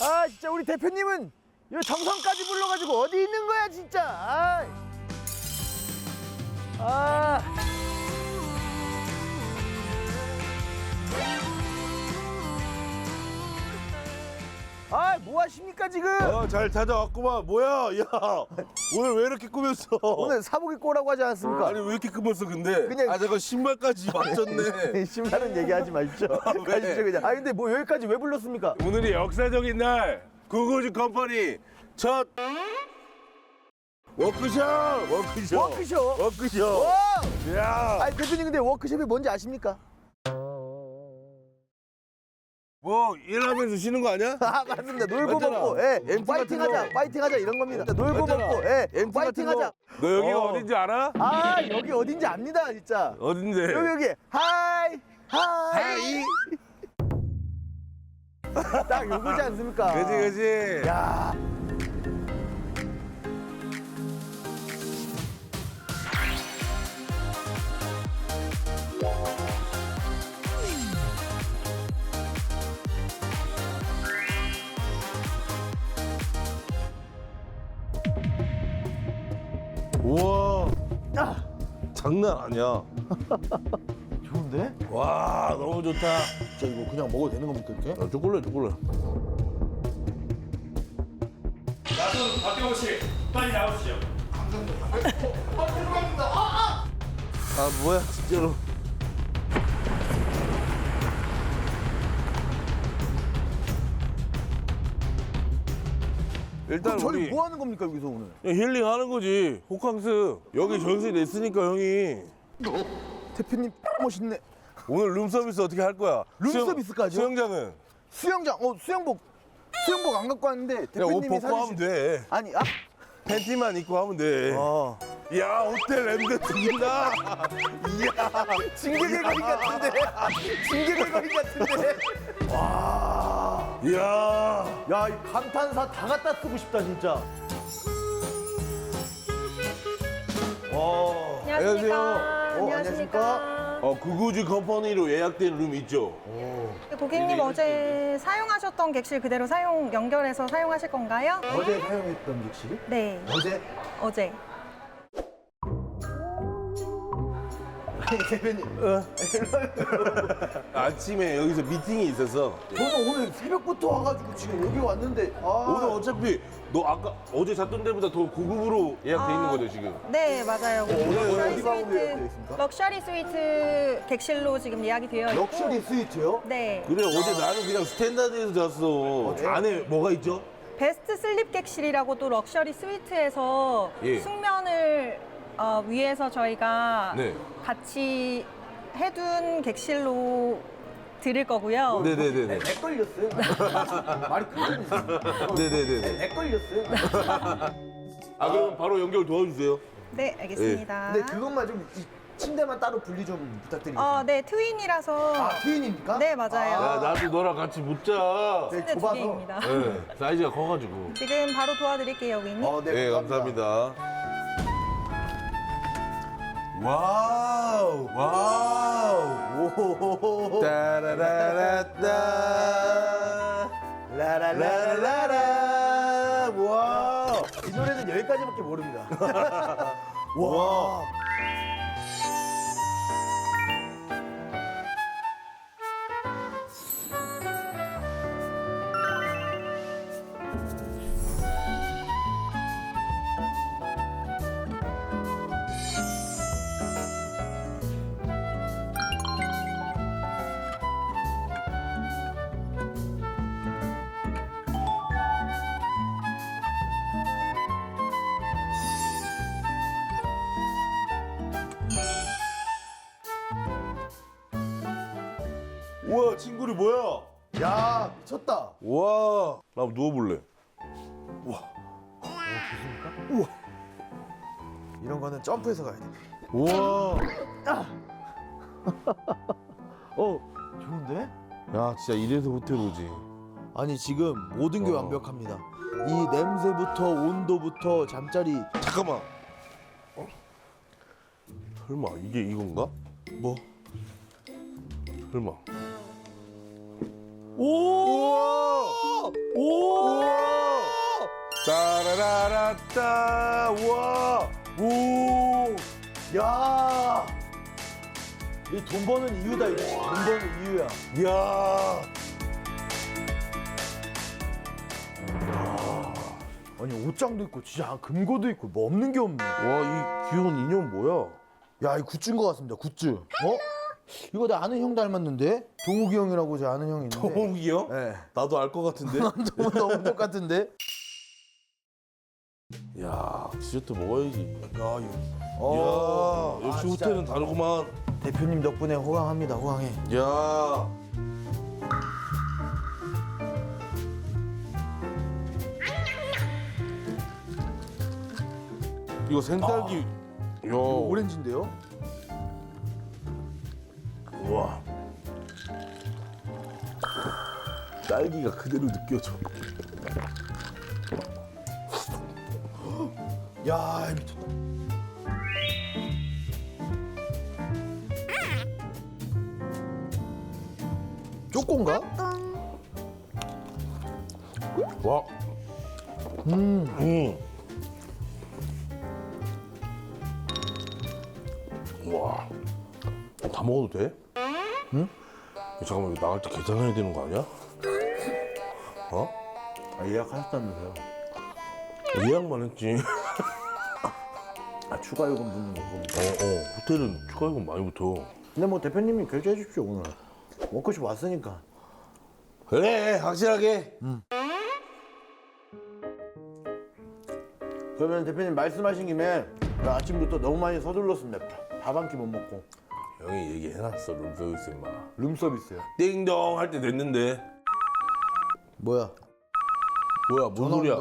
아 진짜 우리 대표님은 이 정성까지 불러가지고 어디 있는 거야 진짜. 아. 아. 아, 뭐 하십니까 지금? 어, 잘 찾아왔구만. 뭐야? 야, 오늘 왜 이렇게 꾸몄어? 오늘 사복 입고 오라고 하지 않았습니까? 아니 왜 이렇게 꾸몄어 근데? 그냥- 아 잠깐 신발까지 맞췄네. 신발은 얘기하지 마십시오. 왜? 가시죠 그냥. 아 근데 뭐 여기까지 왜 불렀습니까? 오늘이 역사적인 날. 구구즈 컴퍼니 첫 워크숍, 워크숍, 워크숍? 워크숍. 와! 야, 아니 대표님 근데 워크숍이 뭔지 아십니까? 뭐 일하면서 쉬는 거 아니야? 아 맞습니다. 놀고 맞잖아. 먹고, 예, MT 파이팅 같은 하자, 거. 파이팅 하자 이런 겁니다. 놀고 맞잖아. 먹고, 예, MT 파이팅 같은 거. 하자. 너 여기가 어. 어. 딘지 알아? 아 여기 어딘지 압니다 진짜. 어딘데? 여기 여기 하이 하이 딱 요거지 않습니까? 그지 그지. 야 장난 아니야. 좋은데? 와, 너무 좋다. 저 이거 그냥 먹어도 되는 겁니까 이렇게? 야, 초콜릿, 초콜릿. 나순 박경호 씨 빨리 나오시죠. 아 뭐야 진짜로. 일단 저희 우리 뭐 하는 겁니까 여기서 오늘? 그냥 힐링하는 거지 호캉스 여기 전시 냈으니까 형이 대표님 멋있네. 오늘 룸 서비스 어떻게 할 거야? 룸 서비스까지요? 수영, 수영장은 수영장, 어 수영복, 수영복 안 갖고 왔는데 그냥 옷 대표님이 벗고 하면 돼 아니 아, 팬티만 입고 하면 돼 어. 야 호텔 랜드 죽인다 이야 징계될 거리 같은데. 징계될 거리 같은데. 와. 이야 야, 이 감탄사 다 갖다 쓰고 싶다 진짜. 와. 안녕하십니까. 안녕하세요. 어, 안녕하십니까. 어 구구즈 컴퍼니로 예약된 룸 있죠? 고객님 어제 사용하셨던 객실 그대로 사용 연결해서 사용하실 건가요? 어제 사용했던 객실? 네, 어제? 어제. 대표님. 아침에 여기서 미팅이 있어서 저는 오늘 새벽부터 와가지고 지금 여기 왔는데. 아. 오늘 어차피 너 아까 어제 잤던 데보다 더 고급으로 예약돼 있는 거죠 지금? 네, 맞아요. 오늘 럭셔리 어디 방으로 예약되어 스위트, 있습니까? 럭셔리 스위트 객실로 지금 예약이 되어 있고. 럭셔리 스위트요? 네. 그래 어제 나는 그냥 스탠다드에서 잤어 네? 안에 뭐가 있죠? 베스트 슬립 객실이라고 또 럭셔리 스위트에서 예. 숙면을 어, 위해서 저희가 네. 같이 해둔 객실로 드릴 거고요. 네네네네 애 걸렸어요? 말이 끊겼네. 네네네네 애 걸렸어요? 아 그럼 바로 연결 도와주세요 네, 알겠습니다. 근데 그것만 좀 이 침대만 따로 분리 좀 부탁드리겠습니다. 어, 네, 트윈이라서. 아, 트윈입니까? 네, 맞아요. 야 나도 너랑 같이 묻자 네, 침대 두 좁아서. 개입니다. 네, 사이즈가 커가지고 지금 바로 도와드릴게요, 고객님. 어, 네 감사합니다 와우 와우 오. 따라라라따 라라라라라. 와이 노래는 여기까지밖에 모릅니다. 와. 우와 친구리 뭐야 야, 미쳤다. 우와 나 누워볼래 이런 거는 점프해서 가야 돼. 우와 어, 좋은데? 야 진짜 이래서 호텔 오지 아니, 지금 모든 게 어. 완벽합니다. 이 냄새부터 온도부터 잠자리 잠깐만 어? 설마 이게 이건가? 뭐? 설마 오! 오! 따라라라따 우와 오, 야, 이 돈 버는 이유다 이거. 돈 버는 이유야. 이야 아니 옷장도 있고 진짜 금고도 있고 뭐 없는 게 없네. 와 이 귀여운 인형 뭐야 야, 이 굿즈인 것 같습니다. 굿즈. 어? 이거 나 아는 형 닮았는데? 동욱이 형이라고 제 아는 형이 있는데. 동욱이 형? 네. 나도 알 것 같은데 너무 너무 똑같은데? 야 디저트 먹어야지 야, 이거. 이야 어. 역시 아, 진짜 호텔은 다르구만 대표님 덕분에 호강합니다. 호강해. 야 이거 생딸기 야 이거 오렌지인데요? 우와 딸기가 그대로 느껴져 야, 미쳤다. 쪼꼬인가? 와 음. 음. 와, 다 먹어도 돼? 응? 잠깐만, 이거 나갈 때 계산해야 되는 거 아니야? 어? 아, 예약하셨다면서요? 예약만 했지. 아, 추가 요금 붙는 거고. 어, 어, 호텔은 추가 요금 많이 붙어. 근데 뭐 대표님이 결제해 주십시오, 오늘. 워크숍 왔으니까. 그래, 확실하게. 그러면 대표님 말씀하신 김에 나 아침부터 너무 많이 서둘렀습니다. 밥 한 끼 못 먹고. 형이 얘기해놨어, 룸서비스 임마. 룸서비스요. 띵동 할 때 됐는데. 뭐야? 뭐야, 뭔 전화 소리야?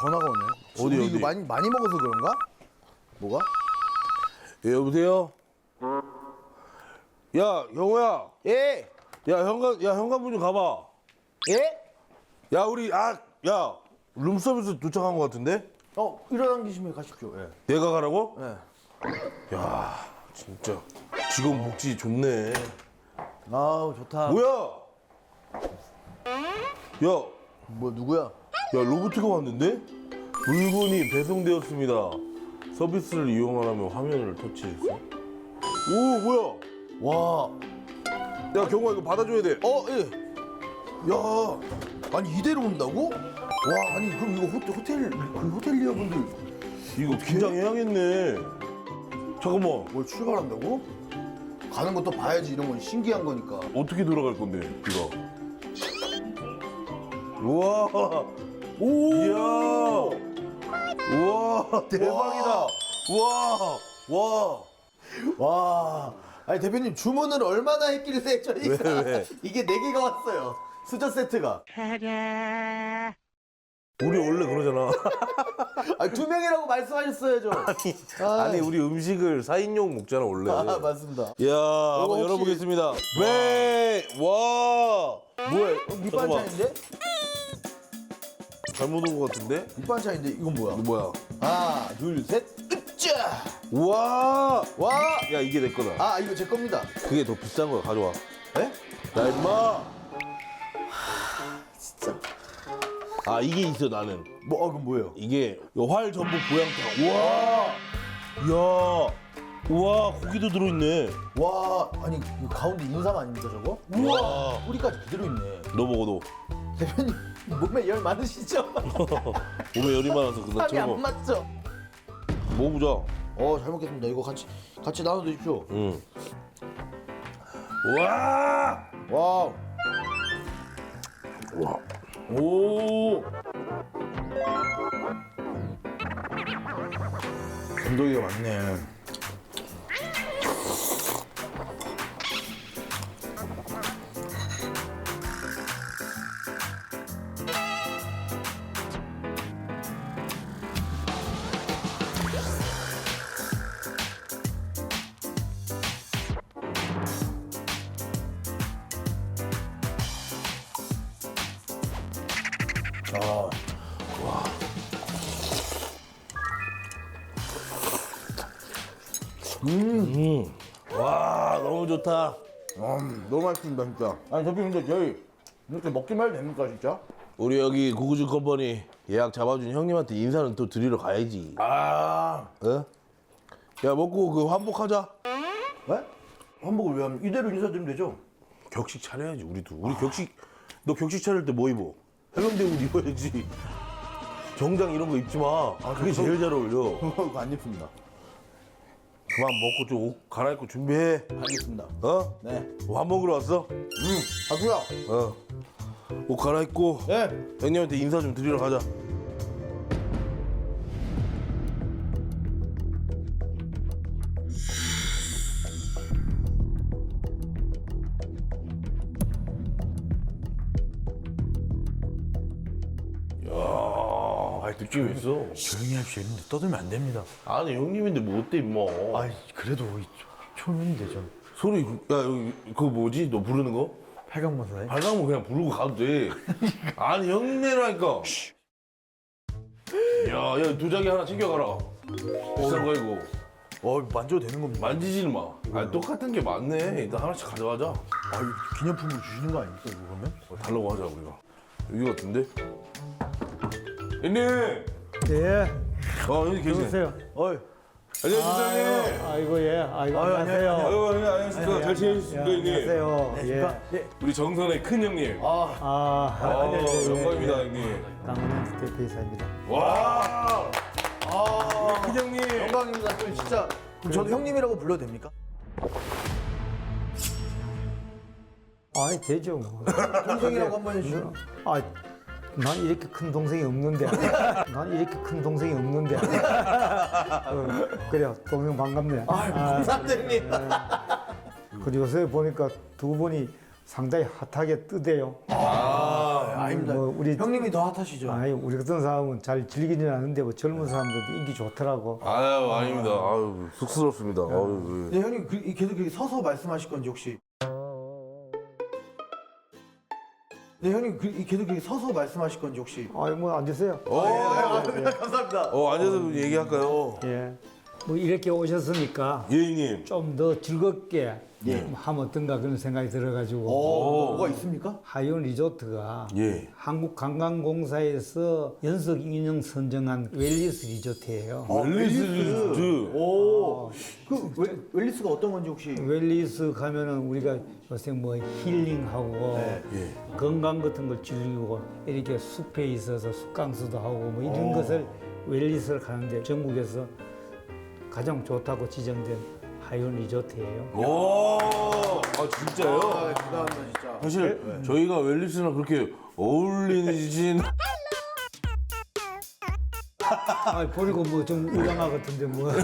전화가 오네. 어디, 우리 어디? 이거 많이 많이 먹어서 그런가? 뭐가? 예, 여보세요? 야, 영호야. 예. 야, 현관, 야, 현관문 좀 가봐. 예? 야 우리 아야 룸서비스 도착한 것 같은데 어, 일어난 기심에 가십시오. 예. 내가 가라고? 예. 야 진짜 직원 복지 좋네 아우, 좋다. 뭐야 야 야 뭐 누구야? 로봇가 왔는데 물건이 배송되었습니다 서비스를 이용하려면 화면을 터치해주세요 오 뭐야 와. 야 경호야 이거 받아줘야 돼 어, 예. 야. 아니 이대로 온다고? 와, 아니 그럼 이거 호텔 호텔 그 호텔리어분들 이거 긴장해야겠네 잠깐만 뭘 출발한다고? 가는 것도 봐야지 이런 건 신기한 거니까. 어떻게 돌아갈 건데 이거 우와 오 이야 우와 대박이다 우와 와. 와. 아니 대표님 주문을 얼마나 했길래 저희가 왜, 왜? 이게 네 개가 왔어요. 수저 세트가. 우리 원래 그러잖아 아니 두 명이라고 말씀하셨어야죠. 아. 아니 우리 음식을 4인용 먹잖아 원래 아, 맞습니다. 이야 한번 혹시- 열어보겠습니다 네와 뭐야? 어, 밑반찬인데? 잘못 온 것 같은데 밑반찬인데 이건 뭐야? 이거 뭐야 하나, 둘, 셋. 으쌰! 우와 와! 야 이게 내 거다 아, 이거 제 겁니다. 그게 더 비싼 거야 가져와 에? 야 임마 아 이게 있어 나는 뭐, 어, 그럼 뭐예요? 이게 활 전복 보양탕. 우와. 야. 우와 고기도 들어있네. 와, 아니 이거 가운데 인삼 아닙니까 저거? 우와, 뿌리까지 그대로 있네. 너 먹어도 대표님 몸에 열 많으시죠? 몸에 열이 많아서 그나 살이 안 맞죠? 먹어보자. 어, 잘 먹겠습니다. 이거 같이 같이 나눠 드십시오. 응. 우와. 와우. 오. 건더기가 많네. 음. 와 너무 좋다. 음, 너무 맛있습니다 진짜. 아니 대표님 근데 저희 이렇게 먹기만 해도 됩니까 진짜? 우리 여기 구구즈 컴퍼니 예약 잡아준 형님한테 인사는 또 드리러 가야지. 아, 어? 야 먹고 그 환복하자. 왜? 한복을 왜 하면 이대로 인사드리면 되죠? 격식 차려야지 우리도. 우리 격식 너 격식 차릴 때 뭐 입어? 해병대 옷 입어야지. 정장 이런 거 입지 마. 그게 제일 잘 어울려. 그거 안 예쁩니다. 그만 먹고 좀 옷 갈아입고 준비해. 알겠습니다. 어? 네. 밥 먹으러 왔어? 가고요. 어. 옷 갈아입고 네. 형님한테 인사 좀 드리러 가자. 아, 느낌 있어. 조용히 합시다. 이런데 떠들면 안 됩니다. 아니 형님인데 뭐 어때 임마? 아, 그래도 이 초- 초면인데 좀. 소리 야 여기 그거 뭐지? 너 부르는 거? 팔강모사에. 발광문 그냥 부르고 가도 돼. 아니 형님이라니까. 야, 야 도자기 하나 챙겨가라. 비싼 거 이거. 어, 만져도 되는 겁니다. 만지지는 마. 아 똑같은 게 많네. 일단 하나씩 가져가자. 아, 이거 기념품을 주시는 거 아닙니까, 이거 그러면? 어, 달라고 하자 우리가. 여기 같은데? 형님. 예, 어 여기 계시네. 오세요. 어이. 안녕하세요 형님. 아이고 예, 아이고 아유, 안녕하세요. 아유 형님 안녕하십니까. 잘 지내셨습니까 예, 형님? 안녕하세요. 예. 네. 우리 정선의 큰 형님. 아, 아, 아, 네, 네, 영광입니다 네. 형님. 강원랜드 대표이사입니다. 와. 아, 큰 형님. 영광입니다. 또 진짜. 그럼 저도 형님이라고 불러도 됩니까? 아, 되죠. 뭐. 동생이라고 한 번 해주세요. 아, 난 이렇게 큰 동생이 없는데. 난 이렇게 큰 동생이 없는데. 어, 그래요. 동생 반갑네. 아, 감사합니다, 형님. 그리고 요새 보니까 두 분이 상당히 핫하게 뜨대요. 아, 아닙니다. 뭐 우리 형님이 더 핫하시죠? 아니 우리 같은 사람은 잘 즐기지는 않는데 뭐 젊은 사람들도 인기 좋더라고. 아유 아닙니다. 아유 쑥스럽습니다. 아유. 예. 네, 형님 그, 계속 그렇게 서서 말씀하실 건지 혹시? 네, 형님 그, 계속 서서 말씀하실 건지 혹시? 아니 뭐 앉으세요. 어, 감사합니다. 어 앉아서 얘기할까요? 예. 뭐 이렇게 오셨으니까 예 형님. 좀 더 즐겁게 예. 하면 어떤가 그런 생각이 들어가지고 어, 뭐가 있습니까? 하이온 리조트가 예. 한국관광공사에서 연석 인형 선정한 웰리스 리조트예요. 웰리스 리조트. 오, 그 웰, 웰리스가 어떤 건지 혹시? 웰리스 가면은 우리가 요새 뭐 힐링하고 예. 건강 같은 걸 즐기고 이렇게 숲에 있어서 숲강수도 하고 뭐 이런 것을 웰리스를 가는데 전국에서 가장 좋다고 지정된 하이온 리조트예요. 오. 아 진짜요? 아, 대단합니다 진짜. 사실 저희가 웰리스랑 그렇게 어울리진 아, 버리고 뭐 좀 우량아 같은데 뭐.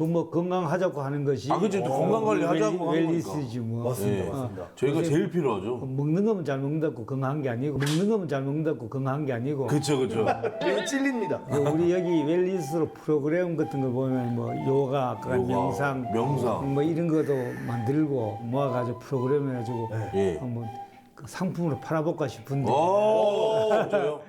그 뭐 건강하자고 하는 것이 아 그치 또 건강 관리 하자고 하는 거니까. 웰리스지 뭐. 맞습니다, 예. 맞습니다. 저희가 제일 필요하죠. 먹는 거면 잘 먹는다고 건강한 게 아니고 먹는 거면 잘 먹는다고 건강한 게 아니고 그쵸 그쵸. 예, 찔립니다. 그 우리 여기 웰리스로 프로그램 같은 거 보면 뭐 요가, 아까 요가, 명상, 명상. 뭐 이런 것도 만들고 모아가지고 프로그램 해가지고 예. 한번 그 상품으로 팔아볼까 싶은데 오 저요.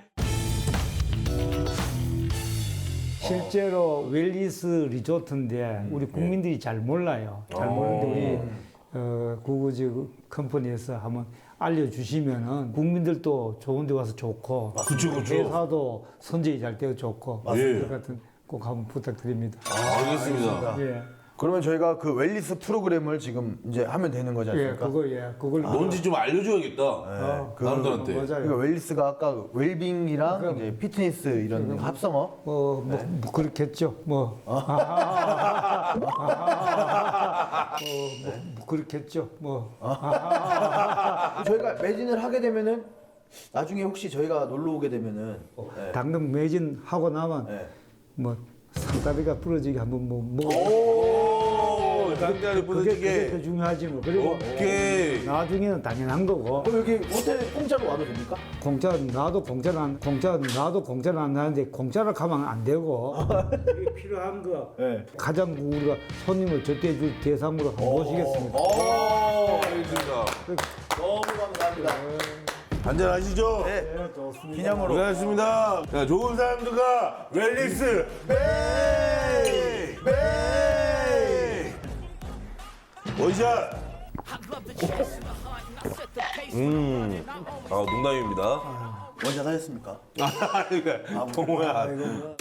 실제로 웰리스 리조트인데 우리 국민들이 잘 몰라요. 잘 모르는데 우리 어, 구구지 컴퍼니에서 한번 알려주시면은 국민들도 좋은 데 와서 좋고 그쵸, 그쵸. 회사도 선제이 잘 되어 좋고 예. 그 같은 꼭 한번 부탁드립니다. 알겠습니다. 예, 그러면 저희가 그 웰리스 프로그램을 지금 이제 하면 되는 거지 예, 않습니까? 그거 예, 그걸 뭔지 좀 알려줘야겠다. 어, 사람들한테. 맞아요. 그러니까 웰리스가 아까 웰빙이랑 이제 피트니스 이런 합성어. 뭐, 뭐, 네. 뭐 그렇겠죠. 뭐. 아. 어, 뭐, 뭐 그렇겠죠. 뭐. 저희가 매진을 하게 되면은 나중에 혹시 저희가 놀러 오게 되면은 네. 당근 매진하고 나면 네. 뭐 상다리가 부러지게 한번 뭐 먹어. 오 당대알이 그게, 그게 더 부서지게. 중요하지 뭐. 그리고 오케이. 나중에는 당연한 거고. 그럼 여기 호텔 공짜로 와도 됩니까? 공짜 나도 공짜로 안 공짜 나도 공짜로 안 나는데 공짜로 가면 안 되고 이게 필요한 거 네. 가장 우리가 손님을 접대해줄 대상으로 한번 모시겠습니다. 오 알겠습니다. 너무 감사합니다. 한잔 하시죠. 네. 기념으로. 고생하셨습니다. 자, 좋은 사람들과 웰리스 베 the pace 음, 아 농담입니다. 원샷 하셨습니까? 아, 그러니까 동호야. 아이고.